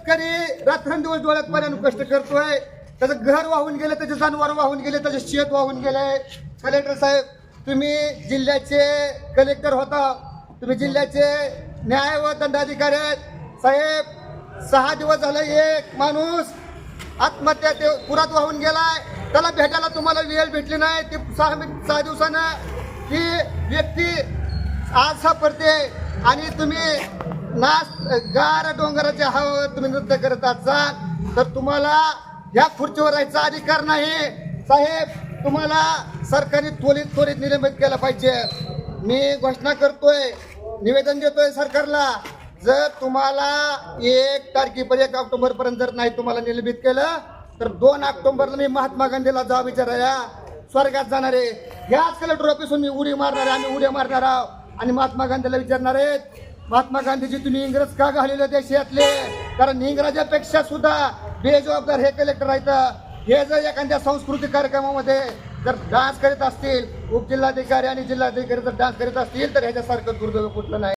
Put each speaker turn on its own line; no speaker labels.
शेतकरी रात्रंदिवस डोळ्यात पाण्यानं कष्ट करतोय. त्याचं घर वाहून गेलं त्याचे जनावर वाहून गेले त्याचे शेत वाहून गेलंय कलेक्टर साहेब तुम्ही जिल्ह्याचे कलेक्टर होता. तुम्ही जिल्ह्याचे न्याय व दंडाधिकारी आहेत. साहेब सहा दिवस झाले एक माणूस आत्महत्या ते पुरात वाहून गेलाय. त्याला भेटायला तुम्हाला वेळ भेटली नाही. ते सहा सहा दिवसानं ही व्यक्ती आज सापडते आणि तुम्ही नाच गार डोंगराच्या हवावर तुम्ही नृत्य करत असाल तर तुम्हाला या खुर्चीवर राहायचा अधिकार नाही. साहेब तुम्हाला सरकारने त्वरित त्वरित निलंबित केलं पाहिजे. मी घोषणा करतोय निवेदन देतोय सरकारला. जर तुम्हाला एक तारखेपर्यंत एक ऑक्टोबर पर्यंत जर नाही तुम्हाला निलंबित केलं तर दोन ऑक्टोबरला मी महात्मा गांधीला जा विचाराया स्वर्गात जाणारे याच कलेक्टर ऑफिसून मी उडी मारणार आहे. आम्ही उड्या मारणार आहोत. आणि महात्मा गांधीला विचारणार आहेत महात्मा गांधीजी तुम्ही इंग्रज का घालेले देशातले? कारण इंग्रजापेक्षा सुद्धा बेजबाबदार हे कलेक्टर आहेत. हे जर एखाद्या सांस्कृतिक कार्यक्रमामध्ये जर डान्स करीत असतील उपजिल्हाधिकारी आणि जिल्हाधिकारी जर डान्स करीत असतील तर ह्याच्यासारखं दुर्दैव कुठलं नाही.